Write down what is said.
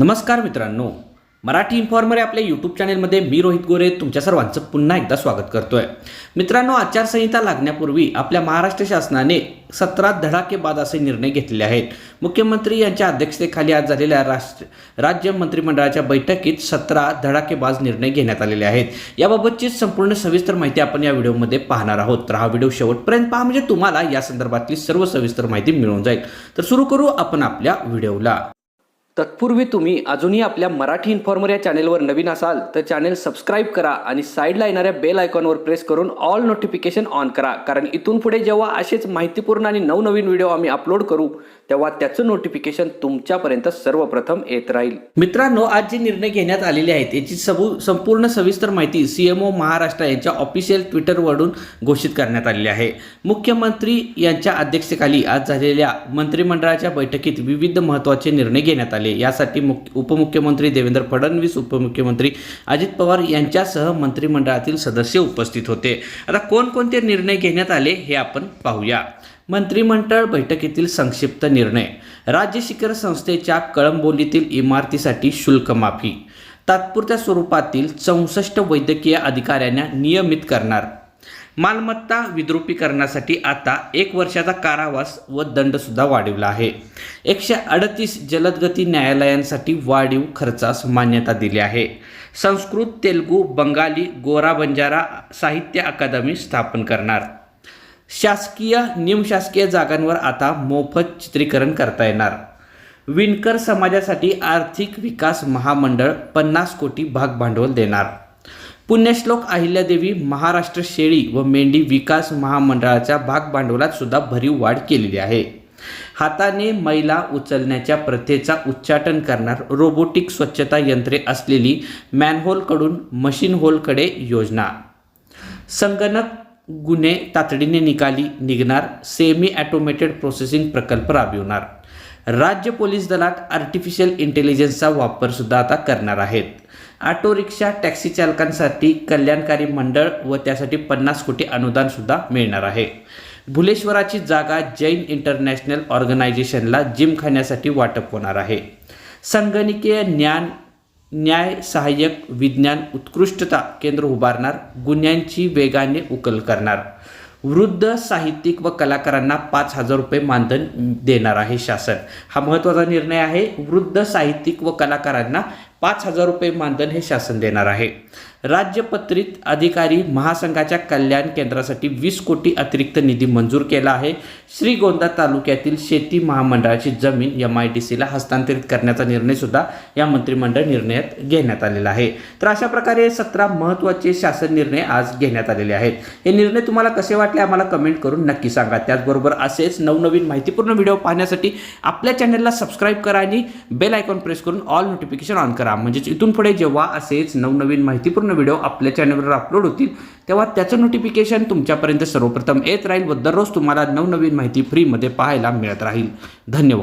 नमस्कार मित्रांनो. मराठी इन्फॉर्मर या आपल्या यूट्यूब चॅनेलमध्ये मी रोहित गोरे तुमच्या सर्वांचं पुन्हा एकदा स्वागत करतोय. मित्रांनो आचारसंहिता लागण्यापूर्वी आपल्या महाराष्ट्र शासनाने सतरा धडाकेबाद असे निर्णय घेतलेले आहेत. मुख्यमंत्री यांच्या अध्यक्षतेखाली आज झालेल्या राष्ट्र राज्य मंत्रिमंडळाच्या बैठकीत सतरा धडाकेबाज निर्णय घेण्यात आलेले आहेत. याबाबतची संपूर्ण सविस्तर माहिती आपण या व्हिडिओमध्ये पाहणार आहोत. तर हा व्हिडिओ शेवटपर्यंत पहा म्हणजे तुम्हाला या संदर्भातली सर्व सविस्तर माहिती मिळून जाईल. तर सुरू करू आपण आपल्या व्हिडिओला. तत्पूर्वी तुम्ही अजूनही आपल्या मराठी इन्फॉर्मर या चॅनेलवर नवीन असाल तर चॅनेल सबस्क्राईब करा आणि साईडला येणाऱ्या बेल आयकॉनवर प्रेस करून ऑल नोटिफिकेशन ऑन करा. कारण इथून पुढे जेव्हा असेच माहितीपूर्ण आणि नवनवीन व्हिडिओ आम्ही अपलोड करू तेव्हा त्याचं नोटिफिकेशन तुमच्यापर्यंत सर्वप्रथम येत राहील. मित्रांनो आज जे निर्णय घेण्यात आलेले आहेत याची सबू संपूर्ण सविस्तर माहिती सीएमओ महाराष्ट्र यांच्या ऑफिशियल ट्विटरवरून घोषित करण्यात आलेली आहे. मुख्यमंत्री यांच्या अध्यक्षतेखाली आज झालेल्या मंत्रिमंडळाच्या बैठकीत विविध महत्त्वाचे निर्णय घेण्यात आले. यासाठी मुख्य उपमुख्यमंत्री देवेंद्र फडणवीस उपमुख्यमंत्री अजित पवार यांच्यासह मंत्रिमंडळातील सदस्य उपस्थित होते. आता कोणकोणते निर्णय घेण्यात आले हे आपण पाहूया. मंत्रिमंडळ बैठकीतील संक्षिप्त निर्णय. राज्य शिखर संस्थेच्या कळंबोलीतील इमारतीसाठी शुल्क माफी तात्पुरत्या स्वरूपातील चौसष्ट वैद्यकीय अधिकाऱ्यांना नियमित करणार. मालमत्ता विद्रुपीकरणासाठी आता एक वर्षाचा कारावास व दंडसुद्धा वाढविला आहे. एकशे अडतीस जलदगती न्यायालयांसाठी वाढीव खर्चास मान्यता दिली आहे. संस्कृत तेलुगू बंगाली गोरा बंजारा साहित्य अकादमी स्थापन करणार. शासकीय निमशासकीय जागांवर आता मोफत चित्रीकरण करता येणार. विणकर समाजासाठी आर्थिक विकास महामंडळ पन्नास कोटी भाग भांडवल देणार. पुण्यश्लोक अहिल्यादेवी महाराष्ट्र शेळी व मेंढी विकास महामंडळाच्या भाग भांडवलात सुद्धा भरीव वाढ केलेली आहे. हाताने मैला उचलण्याच्या प्रथेचा उच्चाटन करणार रोबोटिक स्वच्छता यंत्रे असलेली मॅनहोलकडून मशीन होलकडे योजना. संगणक गुन्हे तातडीने निकाली निघणार सेमी ॲटोमेटेड प्रोसेसिंग प्रकल्प राबविणार. राज्य पोलीस दलात आर्टिफिशियल इंटेलिजन्सचा वापरसुद्धा आता करणार आहेत. ऑटो रिक्षा टॅक्सी चालकांसाठी कल्याणकारी मंडळ व त्यासाठी पन्नास कोटी अनुदानसुद्धा मिळणार आहे. भुलेश्वराची जागा जैन इंटरनॅशनल ऑर्गनायझेशनला जिमखान्यासाठी वाटप होणार आहे. संगणकीय ज्ञान न्याय सहाय्यक विज्ञान उत्कृष्टता केंद्र उभारणार गुन्ह्यांची वेगाने उकल करणार. वृद्ध साहित्यिक व कलाकारांना पाच हजार रुपये मानधन देणार आहे शासन. हा महत्त्वाचा निर्णय आहे. वृद्ध साहित्यिक व कलाकारांना पाच हजार रुपये मानधन हे शासन देणार आहे. राज्यपत्रित अधिकारी महासंघाच्या कल्याण केंद्रासाठी वीस कोटी अतिरिक्त निधी मंजूर केला आहे. श्रीगोंदा तालुक्यातील शेती महामंडळाची जमीन एम आय डी सीला हस्तांतरित करण्याचा निर्णयसुद्धा या मंत्रिमंडळ निर्णयात घेण्यात आलेला आहे. तर अशा प्रकारे सतरा महत्त्वाचे शासन निर्णय आज घेण्यात आलेले आहेत. हे निर्णय तुम्हाला कसे वाटले आम्हाला कमेंट करून नक्की सांगा. त्याचबरोबर असेच नवनवीन माहितीपूर्ण व्हिडिओ पाहण्यासाठी आपल्या चॅनलला सबस्क्राईब करा आणि बेल आयकॉन प्रेस करून ऑल नोटिफिकेशन ऑन करा. म्हणजेच इथून पुढे जेव्हा असेच नवनवीन माहितीपूर्ण व्हिडिओ आपल्या चॅनलवर अपलोड होतील. तेव्हा त्याचं नोटिफिकेशन तुमच्यापर्यंत सर्वप्रथम येत राहील व दररोज तुम्हाला नवनवीन माहिती फ्रीमध्ये पाहायला मिळत राहील. धन्यवाद.